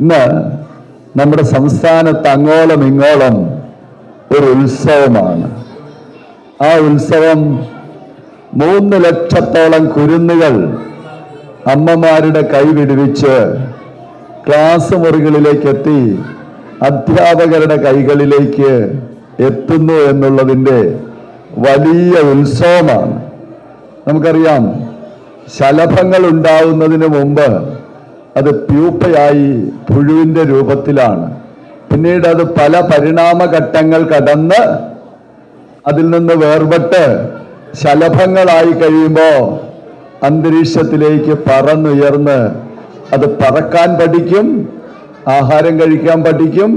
ഇന്ന് നമ്മുടെ സംസ്ഥാനത്ത് അങ്ങോളം ഇങ്ങോളം ഒരു ഉത്സവമാണ്. ആ ഉത്സവം മൂന്ന് ലക്ഷത്തോളം കുരുന്നുകൾ അമ്മമാരുടെ കൈവിടുവിച്ച് ക്ലാസ് മുറികളിലേക്ക് എത്തി അധ്യാപകരുടെ കൈകളിലേക്ക് എത്തുന്നു എന്നുള്ളതിന്റെ വലിയ ഉത്സവമാണ്. നമുക്കറിയാം ശലഭങ്ങൾ ഉണ്ടാവുന്നതിന് മുമ്പ് അത് പ്യൂപ്പയായി പുഴുവിന്റെ രൂപത്തിലാണ്. പിന്നീട് അത് പല പരിണാമഘട്ടങ്ങൾ കടന്ന് അതിൽ നിന്ന് വേർപെട്ട് ശലഭങ്ങളായി കഴിയുമ്പോൾ അന്തരീക്ഷത്തിലേക്ക് പറന്നുയർന്ന് അത് പറക്കാൻ പഠിക്കും ആഹാരം കഴിക്കാൻ പഠിക്കും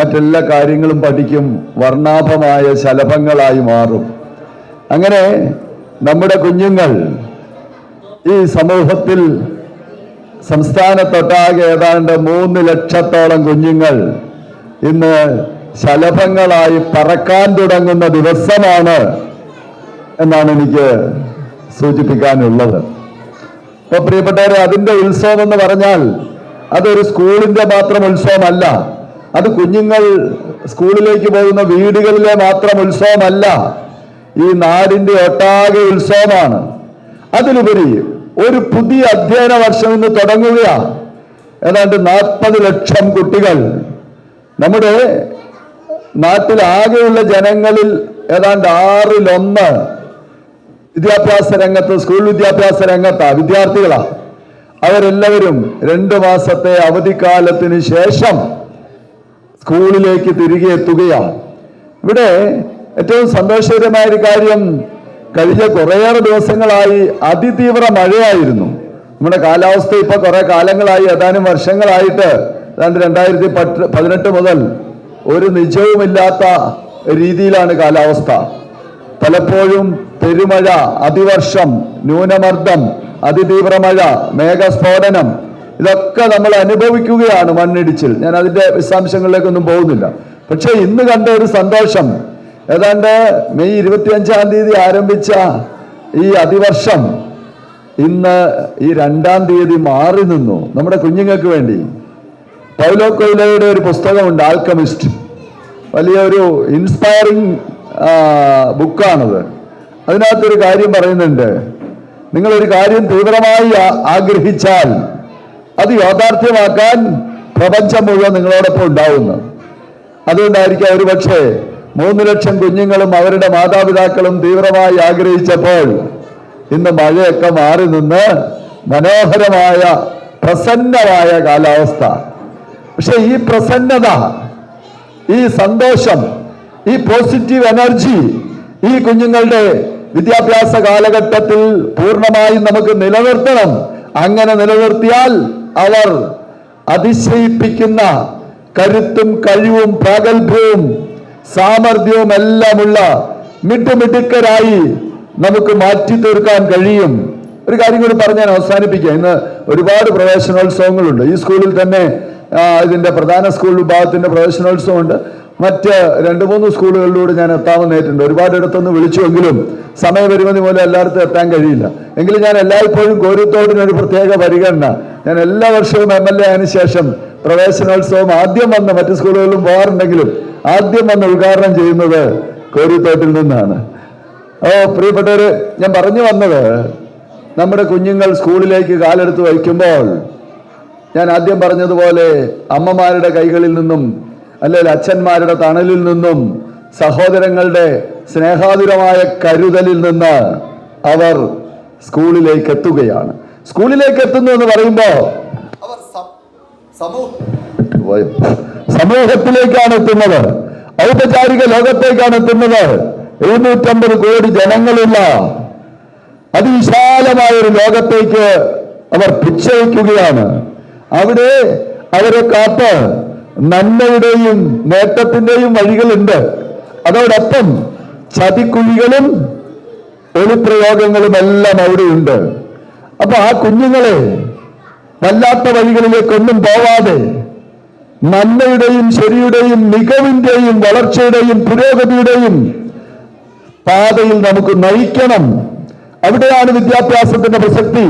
മറ്റെല്ലാ കാര്യങ്ങളും പഠിക്കും വർണാഭമായ ശലഭങ്ങളായി മാറും. അങ്ങനെ നമ്മുടെ കുഞ്ഞുങ്ങൾ ഈ സമൂഹത്തിൽ സംസ്ഥാനത്തൊട്ടാകെ ഏതാണ്ട് മൂന്ന് ലക്ഷത്തോളം കുഞ്ഞുങ്ങൾ ഇന്ന് ശലഭങ്ങളായി പറക്കാൻ തുടങ്ങുന്ന ദിവസമാണ് എന്നാണ് എനിക്ക് സൂചിപ്പിക്കാനുള്ളത്. അപ്പൊ പ്രിയപ്പെട്ടവരെ അതിന്റെ ഉത്സവം എന്ന് പറഞ്ഞാൽ അതൊരു സ്കൂളിന്റെ മാത്രം ഉത്സവമല്ല. അത് കുഞ്ഞുങ്ങൾ സ്കൂളിലേക്ക് പോകുന്ന വീടുകളിലെ മാത്രം ഉത്സവമല്ല ഈ നാടിന്റെ ഒട്ടാകെ ഉത്സവമാണ്. അതിലുപരി ഒരു പുതിയ അധ്യയന വർഷം ഇന്ന് തുടങ്ങുകയാണ് ഏതാണ്ട് നാൽപ്പത് ലക്ഷം കുട്ടികൾ. നമ്മുടെ നാട്ടിൽ ആകെയുള്ള ജനങ്ങളിൽ ഏതാണ്ട് ആറിലൊന്ന് വിദ്യാഭ്യാസ രംഗത്ത് സ്കൂൾ വിദ്യാഭ്യാസ രംഗത്താ വിദ്യാർത്ഥികളാണ് അവരെല്ലാവരും രണ്ട് മാസത്തെ അവധിക്കാലത്തിന് ശേഷം സ്കൂളിലേക്ക് തിരികെ എത്തുകയാണ്. ഇവിടെ ഏറ്റവും സന്തോഷകരമായ ഒരു കാര്യം കഴിഞ്ഞ കുറേയേറെ ദിവസങ്ങളായി അതിതീവ്ര മഴയായിരുന്നു. നമ്മുടെ കാലാവസ്ഥ ഇപ്പൊ കുറെ കാലങ്ങളായി ഏതാനും വർഷങ്ങളായിട്ട് ഏതാണ്ട് രണ്ടായിരത്തി പത്ത് പതിനെട്ട് മുതൽ ഒരു നിജവുമില്ലാത്ത രീതിയിലാണ് കാലാവസ്ഥ. പലപ്പോഴും പെരുമഴ അതിവർഷം ന്യൂനമർദ്ദം അതിതീവ്ര മഴ മേഘസ്ഫോടനം ഇതൊക്കെ നമ്മൾ അനുഭവിക്കുകയാണ് മണ്ണിടിച്ചിൽ. ഞാൻ അതിന്റെ വിശദാംശങ്ങളിലേക്കൊന്നും പോകുന്നില്ല. പക്ഷേ ഇന്ന് കണ്ട ഒരു സന്തോഷം. ഏതാണ്ട് മെയ് ഇരുപത്തിയഞ്ചാം തീയതി ആരംഭിച്ച ഈ അതിവർഷം ഇന്ന് ഈ രണ്ടാം തീയതി മാറി നിന്നു. നമ്മുടെ കുഞ്ഞുങ്ങൾക്ക് വേണ്ടി. പൗലോ കൊയിലയുടെ ഒരു പുസ്തകമുണ്ട് ആൽക്കമിസ്റ്റ് വലിയൊരു ഇൻസ്പയറിംഗ് ബുക്കാണത് അതിനകത്തൊരു കാര്യം പറയുന്നുണ്ട്. നിങ്ങളൊരു കാര്യം തീവ്രമായി ആഗ്രഹിച്ചാൽ അത് യാഥാർത്ഥ്യമാക്കാൻ പ്രപഞ്ചം മുഴുവൻ നിങ്ങളോടൊപ്പം ഉണ്ടാവുന്നു. അതുകൊണ്ടായിരിക്കും ഒരു പക്ഷേ മൂന്ന് ലക്ഷം കുഞ്ഞുങ്ങളും അവരുടെ മാതാപിതാക്കളും തീവ്രമായി ആഗ്രഹിച്ചപ്പോൾ ഇന്ന് മഴയൊക്കെ മാറി നിന്ന് മനോഹരമായ പ്രസന്നമായ കാലാവസ്ഥ. പക്ഷെ ഈ പ്രസന്നത ഈ സന്തോഷം ഈ പോസിറ്റീവ് എനർജി ഈ കുഞ്ഞുങ്ങളുടെ വിദ്യാഭ്യാസ കാലഘട്ടത്തിൽ പൂർണമായും നമുക്ക് നിലനിർത്തണം. അങ്ങനെ നിലനിർത്തിയാൽ അവർ അതിശയിപ്പിക്കുന്ന കരുത്തും കഴിവും പ്രാഗൽഭ്യവും സാമർഥ്യവും എല്ലാമുള്ള മിട്ടുമിടുക്കരായി നമുക്ക് മാറ്റി തീർക്കാൻ കഴിയും. ഒരു കാര്യം കൂടി പറഞ്ഞ് ഞാൻ അവസാനിപ്പിക്കാം. ഇന്ന് ഒരുപാട് പ്രവേശനോത്സവങ്ങളുണ്ട്. ഈ സ്കൂളിൽ തന്നെ ഇതിന്റെ പ്രധാന സ്കൂൾ വിഭാഗത്തിന്റെ പ്രവേശനോത്സവമുണ്ട്. മറ്റ് രണ്ട് മൂന്ന് സ്കൂളുകളിലൂടെ ഞാൻ എത്താമെന്നേറ്റുണ്ട് ഒരുപാട് ഇടത്തുനിന്ന് വിളിച്ചുവെങ്കിലും സമയപരിമിതി മൂലം എല്ലായിടത്തും എത്താൻ കഴിയില്ല. എങ്കിലും ഞാൻ എല്ലായ്പ്പോഴും ഗൗരവത്തോടിനൊരു പ്രത്യേക പരിഗണന. ഞാൻ എല്ലാ വർഷവും എം എൽ എ ആയതിനു ശേഷം പ്രവേശനോത്സവം ആദ്യം വന്ന് മറ്റു സ്കൂളുകളിലും പോകാറുണ്ടെങ്കിലും ആദ്യം വന്ന് ഉദ്ഘാടനം ചെയ്യുന്നത് കോരിത്തോട്ടിൽ നിന്നാണ്. ഓ പ്രിയപ്പെട്ടവര് ഞാൻ പറഞ്ഞു വന്നത് നമ്മുടെ കുഞ്ഞുങ്ങൾ സ്കൂളിലേക്ക് കാലെടുത്ത് വയ്ക്കുമ്പോൾ ഞാൻ ആദ്യം പറഞ്ഞതുപോലെ അമ്മമാരുടെ കൈകളിൽ നിന്നും അല്ലെങ്കിൽ അച്ഛന്മാരുടെ തണലിൽ നിന്നും സഹോദരങ്ങളുടെ സ്നേഹാതുരമായ കരുതലിൽ നിന്ന് അവർ സ്കൂളിലേക്ക് എത്തുകയാണ്. സ്കൂളിലേക്ക് എത്തുന്നു എന്ന് പറയുമ്പോൾ അവർ സമൂഹത്തിലേക്കാണ് എത്തുന്നത്. ഔപചാരിക ലോകത്തേക്കാണ് എത്തുന്നത്. എഴുന്നൂറ്റമ്പത് കോടി ജനങ്ങളുള്ള അതിവിശാലമായ ഒരു ലോകത്തേക്ക് അവർ പിച്ചയക്കുകയാണ് അവിടെ അവരെ കാത്ത് നന്മയുടെയും നേട്ടത്തിന്റെയും വഴികളുണ്ട്. അതോടൊപ്പം ചതിക്കുഴികളും ഒളിപ്രയോഗങ്ങളും എല്ലാം അവിടെയുണ്ട്. അപ്പൊ ആ കുഞ്ഞുങ്ങളെ വല്ലാത്ത വഴികളിലേക്കൊന്നും പോവാതെ നന്മയുടെയും ശരിയുടെയും മികവിന്റെയും വളർച്ചയുടെയും പുരോഗതിയുടെയും പാതയിൽ നമുക്ക് നയിക്കണം. അവിടെയാണ് വിദ്യാഭ്യാസത്തിന്റെ പ്രസക്തി.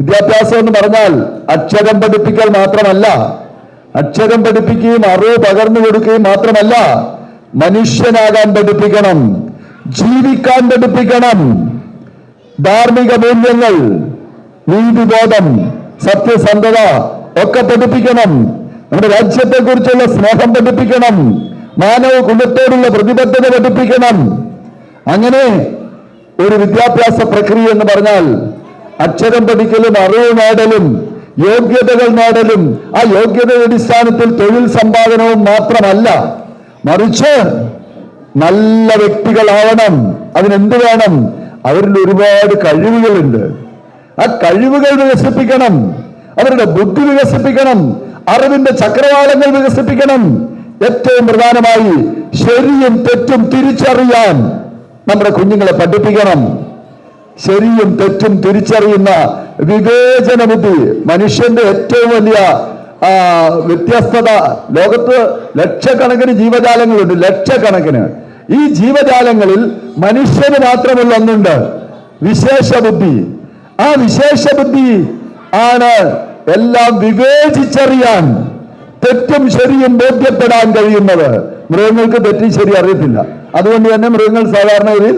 വിദ്യാഭ്യാസം എന്ന് പറഞ്ഞാൽ അക്ഷരം പഠിപ്പിക്കൽ മാത്രമല്ല അക്ഷരം പഠിപ്പിക്കുകയും അറിവ് പകർന്നു കൊടുക്കുകയും മാത്രമല്ല മനുഷ്യനാകാൻ പഠിപ്പിക്കണം ജീവിക്കാൻ പഠിപ്പിക്കണം. ധാർമ്മിക മൂല്യങ്ങൾ നീതിബോധം സത്യസന്ധത ഒക്കെ പഠിപ്പിക്കണം. നമ്മുടെ രാജ്യത്തെ കുറിച്ചുള്ള സ്നേഹം പഠിപ്പിക്കണം. മാനവ കുലത്തോടുള്ള പ്രതിബദ്ധത പഠിപ്പിക്കണം. അങ്ങനെ ഒരു വിദ്യാഭ്യാസ പ്രക്രിയ എന്ന് പറഞ്ഞാൽ അക്ഷരം പഠിക്കലും അറിവ് നേടലും യോഗ്യതകൾ നേടലും ആ യോഗ്യതയുടെ അടിസ്ഥാനത്തിൽ തൊഴിൽ സമ്പാദനവും മാത്രമല്ല മറിച്ച് നല്ല വ്യക്തികളാവണം. അതിനെന്ത് വേണം? അവരിൽ ഒരുപാട് കഴിവുകളുണ്ട്. ആ കഴിവുകൾ വികസിപ്പിക്കണം. അവരുടെ ബുദ്ധി വികസിപ്പിക്കണം. അറിവിന്റെ ചക്രവാളങ്ങൾ വികസിപ്പിക്കണം. ഏറ്റവും പ്രധാനമായി ശരിയും തെറ്റും തിരിച്ചറിയാൻ നമ്മുടെ കുഞ്ഞുങ്ങളെ പഠിപ്പിക്കണം. ശരിയും തെറ്റും തിരിച്ചറിയുന്ന വിവേചന ബുദ്ധി മനുഷ്യന്റെ ഏറ്റവും വലിയ വ്യത്യസ്തത. ലോകത്ത് ലക്ഷക്കണക്കിന് ജീവജാലങ്ങളുണ്ട് ലക്ഷക്കണക്കിന്. ഈ ജീവജാലങ്ങളിൽ മനുഷ്യന് മാത്രമുള്ള ഒന്നുണ്ട് വിശേഷ ബുദ്ധി ആ വിശേഷ ബുദ്ധി ആണ് എല്ലാം വിവേചിച്ചറിയാൻ തെറ്റും ശരിയും ബോധ്യപ്പെടാൻ കഴിയുന്നത്. മൃഗങ്ങൾക്ക് തെറ്റും ശരി അറിയത്തില്ല. അതുകൊണ്ട് തന്നെ മൃഗങ്ങൾ സാധാരണഗതിയിൽ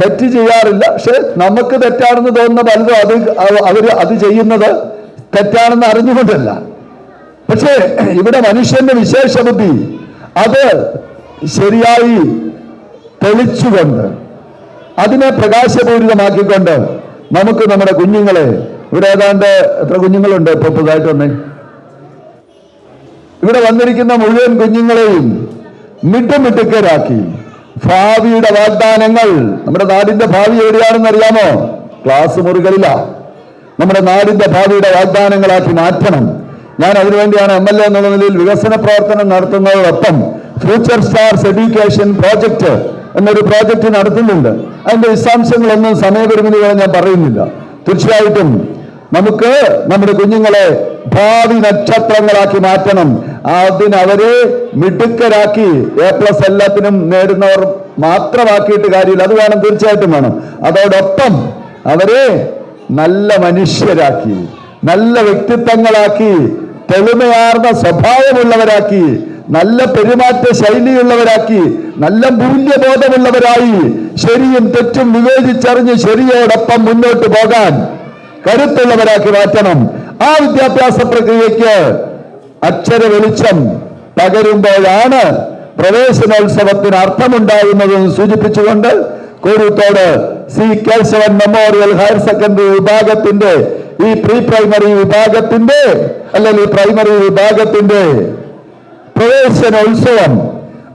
തെറ്റ് ചെയ്യാറില്ല. പക്ഷെ നമുക്ക് തെറ്റാണെന്ന് തോന്നുന്ന പലതും അത് അവർ അത് ചെയ്യുന്നത് തെറ്റാണെന്ന് അറിഞ്ഞുകൊണ്ടല്ല. പക്ഷേ ഇവിടെ മനുഷ്യന്റെ വിശേഷ ബുദ്ധി അത് ശരിയായി തെളിച്ചുകൊണ്ട് അതിനെ പ്രകാശപൂരിതമാക്കിക്കൊണ്ട് നമുക്ക് നമ്മുടെ കുഞ്ഞുങ്ങളെ ഇവിടെ ഏതാണ്ട് എത്ര കുഞ്ഞുങ്ങളുണ്ട്? ഇപ്പൊ പുതുതായിട്ട് വന്നേ. ഇവിടെ വന്നിരിക്കുന്ന മുഴുവൻ കുഞ്ഞുങ്ങളെയും മിട്ടുമിട്ടുക്കരാക്കി. ഭാവിയുടെ വാഗ്ദാനങ്ങൾ. നമ്മുടെ നാടിന്റെ ഭാവി എവിടെയാണെന്ന് അറിയാമോ? ക്ലാസ് മുറികളില്ല നമ്മുടെ നാടിന്റെ ഭാവിയുടെ വാഗ്ദാനങ്ങളാക്കി മാറ്റണം. ഞാൻ അതിനുവേണ്ടിയാണ് എം എൽ എ എന്നുള്ള നിലയിൽ വികസന പ്രവർത്തനം നടത്തുന്നതോടൊപ്പം ഫ്യൂച്ചർ സ്റ്റാർസ് എഡ്യൂക്കേഷൻ പ്രോജക്റ്റ് എന്നൊരു പ്രോജക്റ്റ് നടത്തുന്നുണ്ട്. അതിന്റെ വിശദാംശങ്ങളൊന്നും സമയപരിമിതികളെ ഞാൻ പറയുന്നില്ല. തീർച്ചയായിട്ടും നമുക്ക് നമ്മുടെ കുഞ്ഞുങ്ങളെ ഭാവി നക്ഷത്രങ്ങളാക്കി മാറ്റണം. അതിനവരെ മിടുക്കരാക്കി എ പ്ലസ് എല്ലാത്തിനും നേടുന്നവർ മാത്രമാക്കിയിട്ട് കാര്യമില്ല. അത് വേണം തീർച്ചയായിട്ടും വേണം. അതോടൊപ്പം അവരെ നല്ല മനുഷ്യരാക്കി നല്ല വ്യക്തിത്വങ്ങളാക്കി തെളിമയാർന്ന സ്വഭാവമുള്ളവരാക്കി നല്ല പെരുമാറ്റ ശൈലിയുള്ളവരാക്കി നല്ല മൂല്യബോധമുള്ളവരായി ശരിയും തെറ്റും വിവേചിച്ചറിഞ്ഞ് ശരിയോടൊപ്പം മുന്നോട്ട് പോകാൻ കരുത്തുള്ളവരാക്കി മാറ്റണം. ആ വിദ്യാഭ്യാസ പ്രക്രിയയ്ക്ക് അക്ഷര വെളിച്ചം പകരുമ്പോഴാണ് പ്രവേശനോത്സവത്തിന് അർത്ഥമുണ്ടാകുന്നതെന്ന് സൂചിപ്പിച്ചുകൊണ്ട് Koruthodu C Kesavan memorial higher secondary വിഭാഗത്തിന്റെ ഈ പ്രീ പ്രൈമറി വിഭാഗത്തിന്റെ അല്ലെങ്കിൽ പ്രൈമറി വിഭാഗത്തിന്റെ പ്രവേശനോത്സവം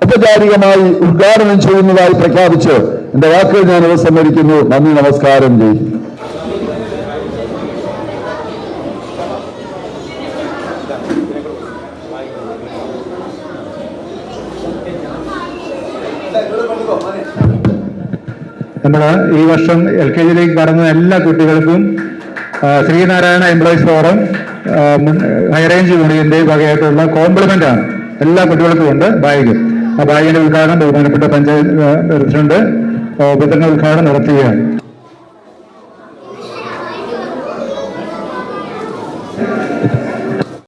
ഔപചാരികമായി ഉദ്ഘാടനം ചെയ്യുന്നതായി പ്രഖ്യാപിച്ച് എന്റെ വാക്കുകൾ ഞാൻ ഉപസംഹരിക്കുന്നു നന്ദി നമസ്കാരം ചെയ്യും നമ്മൾ ഈ വർഷം എൽ കെ ജിയിലേക്ക് കടന്ന എല്ലാ കുട്ടികൾക്കും ശ്രീനാരായണ എംപ്ലോയീസ് ഫോറം ഹൈറേഞ്ച് യൂണിയന്റെ വകയായിട്ടുള്ള കോംപ്ലിമെന്റ് ആണ്. എല്ലാ കുട്ടികൾക്കും ഉണ്ട് ബാഗ്. ആ ബാഗിന്റെ ഉദ്ഘാടനം ബഹുമാനപ്പെട്ട പഞ്ചായത്ത് പ്രസിഡന്റ് ഉദ്ഘാടനം നടത്തുകയാണ്.